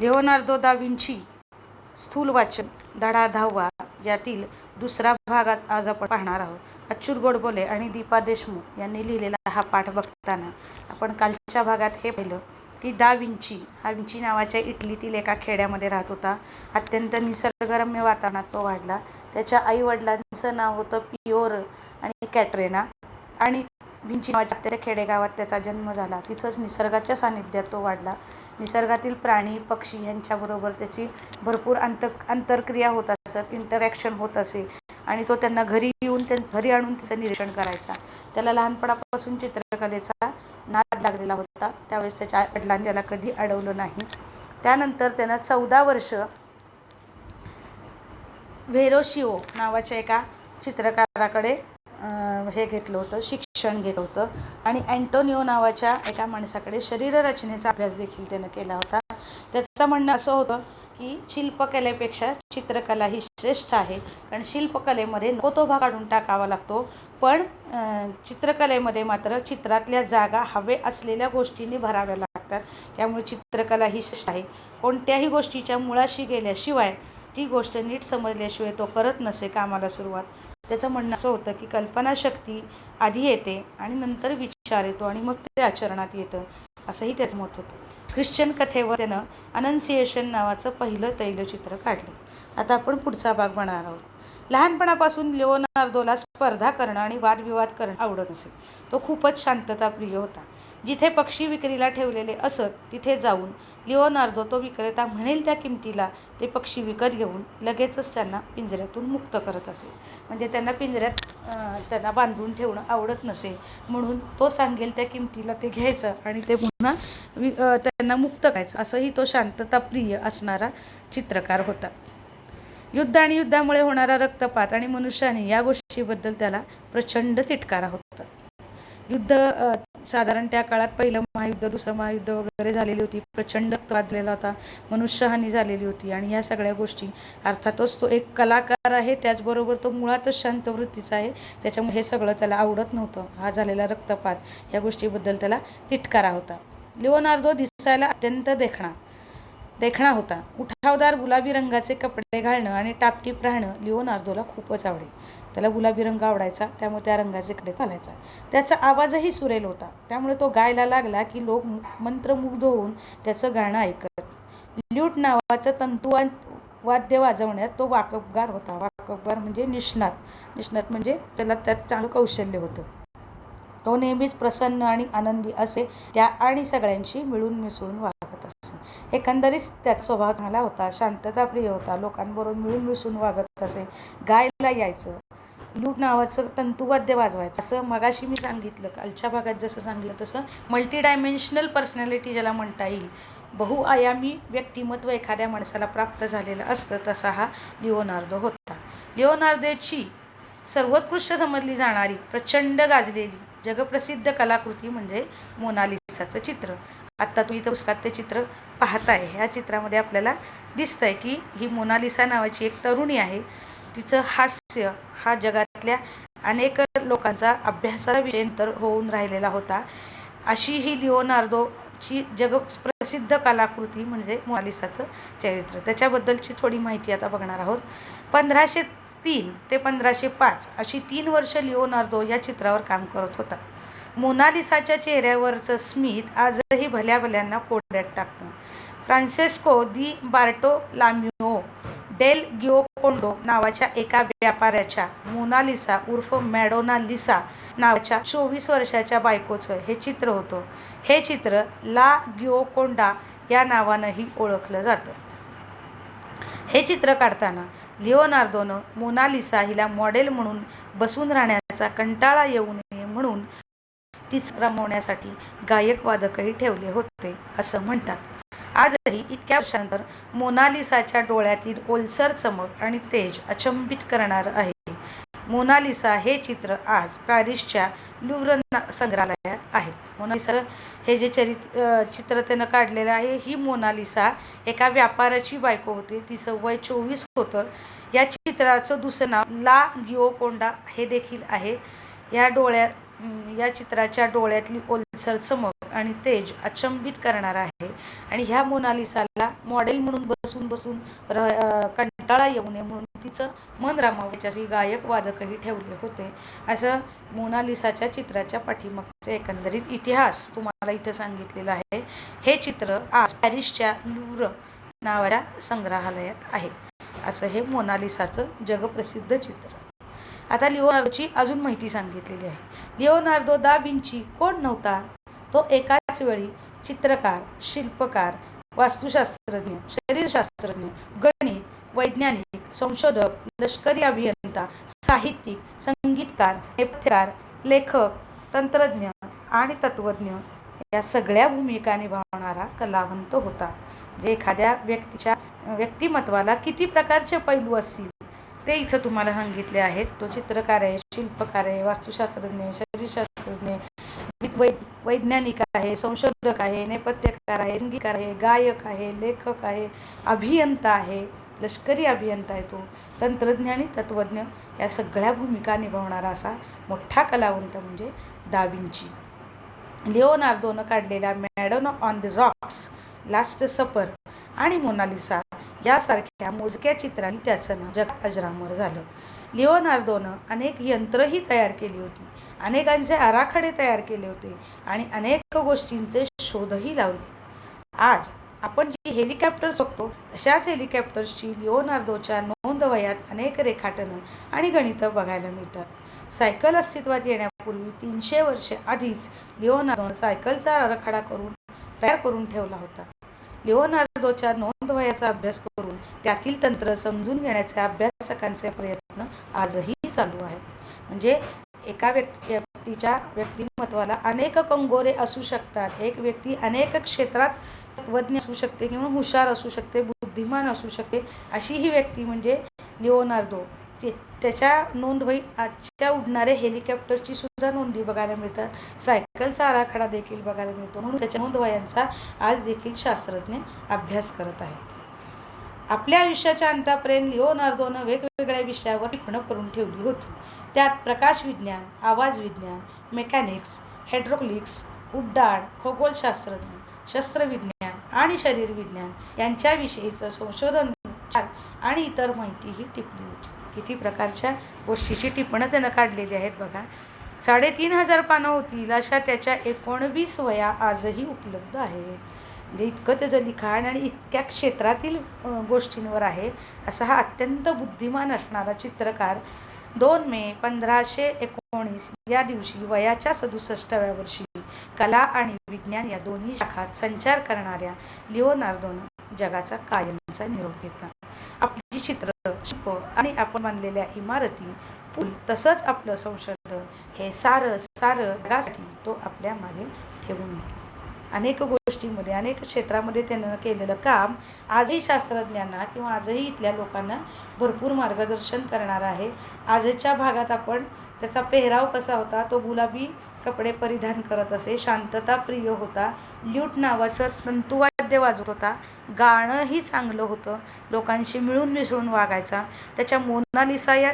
Leonardo da Vinci स्थूल वाचन धडा दहावा यातील दुसरा भाग आज आज आपण पाहणार आहोत. अच्युत गोडबोले आणि दीपा देशमुख यांनी लिहिलेला हा पाठ बघताना आपण कालच्या भागात हे पाहिलं की दा विंची हा विंची नावाच्या इटलीतील एका खेड्यामध्ये राहत होता. अत्यंत निसर्गरम्य वातावरणात तो वाढला. त्याच्या आईवडिलांचं नाव होतं पिओर आणि कॅटरेना. आणि भिंची नावाच्या त्या खेडेगावात त्याचा जन्म झाला. तिथंच निसर्गाच्या सानिध्यात तो वाढला. निसर्गातील प्राणी पक्षी यांच्याबरोबर त्याची भरपूर अंत आंतरक्रिया होत असत इंटरॅक्शन होत असे. आणि तो त्यांना घरी येऊन त्यांचं घरी आणून त्याचं निरीक्षण करायचा. त्याला लहानपणापासून चित्रकलेचा नाद लागलेला होता. त्यावेळेस त्याच्या वडिलांनी त्याला कधी अडवलं नाही. त्यानंतर त्यानं चौदा वर्ष व्हेरोशिओ नावाच्या एका चित्रकाराकडे हे घेतलं होतं. शिक्षण शिक्षण घेत होतं. आणि अँटोनिओ नावाच्या एका माणसाकडे शरीररचनेचा अभ्यास देखील त्यानं केला होता. त्याचं म्हणणं असं होतं की शिल्पकलेपेक्षा चित्रकला ही श्रेष्ठ आहे. कारण शिल्पकलेमध्ये नको तो भाग काढून टाकावा लागतो. पण चित्रकलेमध्ये मात्र चित्रातल्या जागा हवे असलेल्या गोष्टींनी भराव्या लागतात. त्यामुळे चित्रकला ही श्रेष्ठ आहे. कोणत्याही गोष्टीच्या मुळाशी गेल्याशिवाय ती गोष्ट नीट समजल्याशिवाय तो करत नसे कामाला सुरुवात. त्याचं म्हणणं असं होतं की कल्पनाशक्ती आधी येते आणि नंतर विचार येतो आणि मग ते आचरणात येतं असंही त्याचं मत होतं. ख्रिश्चन कथेवर त्यानं अनन्सिएशन नावाचं पहिलं तैलचित्र काढलं. आता आपण पुढचा भाग बनणार आहोत. लहानपणापासून लिओनार्दोला स्पर्धा करणं आणि वादविवाद करणं आवडत असे तो खूपच शांतताप्रिय होता. जिथे पक्षी विक्रीला ठेवलेले असत तिथे जाऊन लिओनार्दो तो विक्रेता म्हणेल त्या किमतीला ते पक्षी विकत घेऊन लगेचच त्यांना पिंजऱ्यातून मुक्त करत असे. म्हणजे त्यांना पिंजऱ्यात त्यांना बांधून ठेवणं आवडत नसे. म्हणून तो सांगेल त्या किमतीला ते घ्यायचं आणि ते पुन्हा वि त्यांना मुक्त करायचं. असंही तो शांतताप्रिय असणारा चित्रकार होता. युद्ध आणि युद्धामुळे होणारा रक्तपात आणि मनुष्याने या गोष्टीबद्दल त्याला प्रचंड तिटकारा होता. युद्ध साधारण त्या काळात पहिलं महायुद्ध दुसरं महायुद्ध वगैरे झालेली होती. प्रचंड वाजलेला होता. मनुष्यहानी झालेली होती. आणि ह्या सगळ्या गोष्टी अर्थातच तो एक कलाकार आहे. त्याचबरोबर तो मुळातच शांत वृत्तीचा आहे. त्याच्यामुळे हे सगळं त्याला आवडत नव्हतं. हा झालेला रक्तपात या गोष्टीबद्दल त्याला तिटकारा होता. लिओनार्दो दिसायला अत्यंत देखणा देखणा होता. उठावदार गुलाबी रंगाचे कपडे घालणं आणि टापटीप राहणं लिओनार्दोला खूपच आवडे. त्याला गुलाबी रंग आवडायचा त्यामुळे त्या रंगाचे कडे घालायचा. त्याचा आवाजही सुरेल होता. त्यामुळे तो गायला लागला की लोक मंत्रमुग्ध होऊन त्याचं गाणं ऐकत. ल्यूट नावाचं तंतुवा वाद्य वाजवण्यात तो वाकबगार होता. वाकबगार म्हणजे निष्णात. निष्णात म्हणजे त्याला त्यात चांगलं कौशल्य होतं. तो नेहमीच प्रसन्न आणि आनंदी असे त्या आणि सगळ्यांशी मिळून मिसळून वागत असे. एकंदरीत त्याचा स्वभाव चांगला होता शांतताप्रिय होता. लोकांबरोबर मिळून मिसळून वागत असे. गायला यायचं. लूट नावाचं तंतुवाद्य वाजवायचं. असं मगाशी मी सांगितलं कालच्या भागात जसं सांगितलं तसं मल्टी डायमेन्शनल पर्सनॅलिटी ज्याला म्हणता येईल बहुआयामी व्यक्तिमत्व एखाद्या माणसाला प्राप्त झालेलं असतं तसा हा लिओनार्दो होता. लिओनार्दोची सर्वोत्कृष्ट समजली जाणारी प्रचंड गाजलेली जगप्रसिद्ध कलाकृती म्हणजे मोनालिसाचं चित्र. आत्ता तुम्ही इथं पुस्तकात ते चित्र पाहताय. ह्या चित्रामध्ये आपल्याला दिसतंय की ही मोनालिसा नावाची एक तरुणी आहे. तिचं हास्य हा जगातल्या अनेक लोकांचा अभ्यासाचा विषय तर होऊन राहिलेला होता. अशी ही लिओनार्दोची जग प्रसिद्ध कलाकृती म्हणजे मोनालिसाचं चरित्र. त्याच्याबद्दलची थोडी माहिती आता बघणार आहोत. पंधराशे तीन ते पंधराशे पाच अशी तीन वर्ष लिओनार्दो या चित्रावर काम करत होता. मोनालिसाच्या चेहऱ्यावरचं स्मित आजही भल्या भल्यांना कोड्यात टाकतं. फ्रान्सेस्को दी बार्टो लामिओ डेल गिओकोंडो नावाच्या एका व्यापाऱ्याच्या मोनालिसा उर्फ मॅडोना लिसा नावाच्या चोवीस वर्षाच्या बायकोचं हे चित्र होतं. हे चित्र ला गिओकोंडा या नावानंही ओळखलं जातं. हे चित्र काढताना लिओनार्दोनं मोनालिसा हिला मॉडेल म्हणून बसून राहण्याचा कंटाळा येऊ नये म्हणून तीच रमवण्यासाठी गायक वादकही ठेवले होते असं म्हणतात. आजही इतक्या वर्षांतर मोनालिसाच्या डोळ्यातील ओलसर चमक आणि तेज अचंबित करणार आहे. मोनालिसा हे चित्र आज पॅरिसच्या लुव्र संग्रहालयात आहे. मोनालिसा हे जे चरित चित्र त्यानं काढलेलं आहे ही मोनालिसा एका व्यापाराची बायको होती. तिचं वय चोवीस होतं. या चित्राचं दुसरं नाव ला गिओकोंडा हे देखील आहे. या डोळ्या या चित्राच्या डोळ्यातली ओलसर चमक आणि तेज अचंबित करणार आहे. आणि ह्या मोनालिसाला मॉडेल म्हणून बसून बसून र कंटाळा येऊ नये म्हणून तिचं मन रमावण्यासाठी गायक वादकही ठेवले होते. असं मोनालिसाच्या चित्राच्या पाठीमागचे एकंदरीत इतिहास तुम्हाला इथं सांगितलेला आहे. हे चित्र आज पॅरिसच्या लूर नावाच्या संग्रहालयात आहे. असं हे मोनालिसाचं जगप्रसिद्ध चित्र. आता लिओनार्दोची अजून माहिती सांगितलेली आहे. लिओनार्दो दा विंची कोण नव्हता? तो एकाच वेळी चित्रकार शिल्पकार वास्तुशास्त्रज्ञ शरीरशास्त्रज्ञ गणित वैज्ञानिक संशोधक लष्करी अभियंता साहित्यिक संगीतकार नेपथ्यकार लेखक तंत्रज्ञ आणि तत्त्वज्ञ या सगळ्या भूमिका निभावणारा कलावंत होता. जे एखाद्या व्यक्तीच्या व्यक्तिमत्वाला किती प्रकारचे पैलू असतील ते इथं तुम्हाला सांगितले आहेत. तो चित्रकार आहे शिल्पकार आहे वास्तुशास्त्रज्ञ शरीरशास्त्रज्ञ वै वैज्ञानिक आहे संशोधक आहे नेपथ्यकार आहे संगीतकार आहे गायक आहे लेखक आहे अभियंता आहे लष्करी अभियंता आहे तो. तंत्रज्ञ आणि तत्त्वज्ञ या सगळ्या भूमिका निभावणारा असा मोठा कलावंत म्हणजे दाविंची. लिओनार्दोनं काढलेल्या Madonna on the Rocks Last Supper आणि मोनालिसा यासारख्या मोजक्या चित्रांनी त्याचं नाव जगात अजरामर झालं. लिओनार्दोनं अनेक यंत्रही तयार केली होती. अनेकांचे आराखडे तयार केले होते आणि अनेक गोष्टींचे शोधही लावले. आज आपण जी हेलिकॉप्टर्स बघतो तशाच हेलिकॉप्टर्सची लिओनार्दोच्या नोंदवयात अनेक रेखाटनं आणि गणितं बघायला मिळतात. सायकल अस्तित्वात येण्यापूर्वी तीनशे वर्षे आधीच लिओनार्दोनं सायकलचा आराखडा करून तयार करून ठेवला होता. लिओनार्दोच्या नोंदवयाचा अभ्यास करून त्यातील तंत्र समजून घेण्याचे अभ्यासकांचे प्रयत्न आजही चालू आहेत. म्हणजे एका व्यक्ती व्यक्तीच्या व्यक्तिमत्वाला अनेक कंगोरे असू शकतात. एक व्यक्ती अनेक क्षेत्रात तत्वज्ञ असू शकते किंवा हुशार असू शकते बुद्धिमान असू शकते. अशी ही व्यक्ती म्हणजे लिओनार्दो ते त्याच्या नोंदवही आजच्या उडणाऱ्या हेलिकॉप्टरची सुद्धा नोंदी बघायला मिळतात. सायकलचा आराखडा देखील बघायला मिळतो. म्हणून त्याच्या नोंदवयांचा आज देखील शास्त्रज्ञ अभ्यास करत आहेत. आपल्या आयुष्याच्या अंतापर्यंत लिओनार्दोनं वेगवेगळ्या विषयावर टिपणं करून ठेवली होती. त्यात प्रकाश विज्ञान आवाज विज्ञान मेकॅनिक्स हायड्रोक्लिक्स उड्डाण खगोलशास्त्रज्ञ शस्त्रविज्ञान आणि शरीरविज्ञान यांच्याविषयीचं संशोधन आणि इतर माहितीही टिपली होती. किती प्रकारच्या गोष्टीची टिपणं त्यानं काढलेली आहेत बघा. साडेतीन हजार पानं होतील अशा त्याच्या एकोणवीस वया आजही उपलब्ध आहेत. म्हणजे इतकं त्याचं लिखाण आणि इतक्या क्षेत्रातील गोष्टींवर आहे असा हा अत्यंत बुद्धिमान असणारा चित्रकार दोन मे पंधराशे एकोणीस या दिवशी वयाच्या सदुसष्टाव्या वर्षी कला आणि विज्ञान या दोन्ही शाखात संचार करणाऱ्या लिओनार्दोन जगाचा कायमचा निरोप घेतला. आपली चित्र शिल्प आणि आपण बांधलेल्या इमारती पूल तसंच आपलं संशोधन हे सारं सारं जगासाठी तो आपल्या मागे ठेवून गेला अनेक गोष्टीमध्ये अनेक क्षेत्रामध्ये त्यानं केलेलं काम आजही शास्त्रज्ञांना किंवा आजही इथल्या लोकांना भरपूर मार्गदर्शन करणार आहे. आजच्या भागात आपण त्याचा पेहराव कसा होता तो गुलाबी कपडे परिधान करत असे शांतता प्रिय होता. ल्यूट नावाचं वाद्य वाजवत होता. गाणंही चांगलं होतं. लोकांशी मिळून मिसळून वागायचा. त्याच्या मोनालिसा या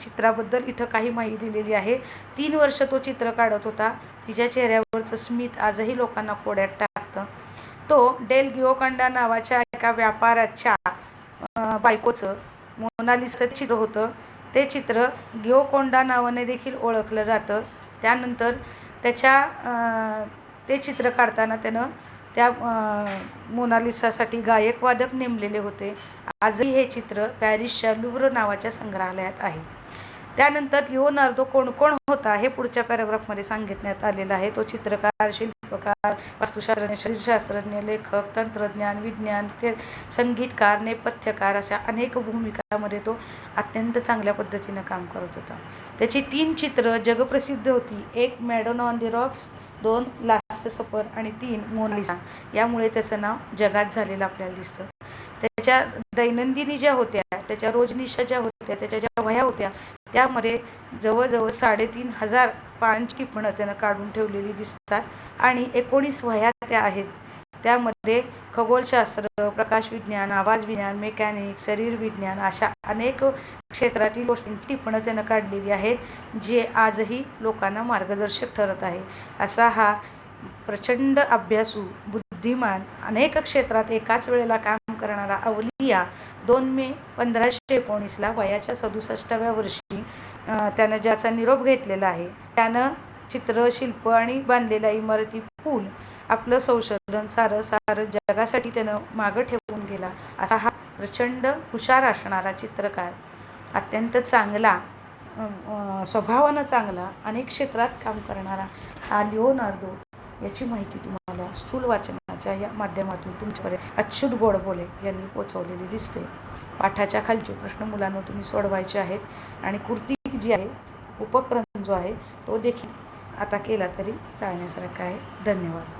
चित्राबद्दल इथं काही माहिती दिलेली आहे. तीन वर्ष तो चित्र काढत होता. तिच्या चेहऱ्यावरचं स्मित आजही लोकांना कोड्यात टाकतं. तो डेल गिओकंडा नावाच्या एका व्यापाऱ्याच्या बायकोचं मोनालिसाचं चित्र होतं. ते चित्र गिओकोंडा नावाने देखील ओळखलं जातं. त्यानंतर त्याच्या ते चित्र काढताना त्यानं त्या मोनालिसासाठी गायक वादक नेमलेले होते. आजही हे चित्र पॅरिसच्या लुव्र नावाच्या संग्रहालयात आहे. त्यानंतर लिओनार्दो कोण कोण होता हे पुढच्या पॅराग्राफमध्ये सांगितण्यात आलेलं आहे. तो चित्रकार शिल्पकार वास्तुशास्त्रज्ञ शरीरशास्त्रज्ञ लेखक तंत्रज्ञान विज्ञान ते संगीतकार नेपथ्यकार अशा अनेक भूमिकामध्ये तो अत्यंत चांगल्या पद्धतीनं काम करत होता. त्याची तीन चित्र जगप्रसिद्ध होती. एक मॅडोन ऑन दी रॉक्स दोन लास्ट सफर आणि तीन मोनालिसा यामुळे त्याचं नाव जगात झालेलं आपल्याला दिसतं. त्याच्या दैनंदिनी ज्या होत्या त्याच्या रोजनिशा ज्या होत्या त्याच्या ज्या वह्या होत्या त्यामध्ये जवळजवळ साडेतीन हजार पानांची टिपणं त्यानं काढून ठेवलेली दिसतात. आणि एकोणीस वह्या त्या आहेत. त्यामध्ये खगोलशास्त्र प्रकाशविज्ञान आवाज विज्ञान मेकॅनिक शरीरविज्ञान अशा अनेक क्षेत्रातील गोष्टींची टिपणं त्यानं काढलेली आहेत जे आजही लोकांना मार्गदर्शक ठरत आहे. असा हा प्रचंड अभ्यासू बुद्धिमान अनेक क्षेत्रात एकाच वेळेला काम करणारा अवलिया दोन मे पंधराशे एकोणीसला वयाच्या सदुसष्टाव्या वर्षी त्यानं ज्याचा निरोप घेतलेला आहे त्यानं चित्र शिल्प आणि बांधलेल्या इमारती पूल आपलं संशोधन सारं सारं जगासाठी त्यानं मागं ठेवून गेला. असा हा प्रचंड हुशार असणारा चित्रकार. अत्यंत चांगला स्वभावानं चांगला अनेक क्षेत्रात काम करणारा हा लिओनार्दो याची माहिती तुम्हाला स्थूल वाचनाच्या या माध्यमातून तुमच्यापर्यंत अच्युत गोडबोले यांनी पोचवलेली दिसते. पाठाच्या खालचे प्रश्न मुलांना तुम्ही सोडवायचे आहेत आणि कृती जी आहे उपक्रम जो आहे तो देखील आता केला तरी चालण्यासारखा आहे. धन्यवाद.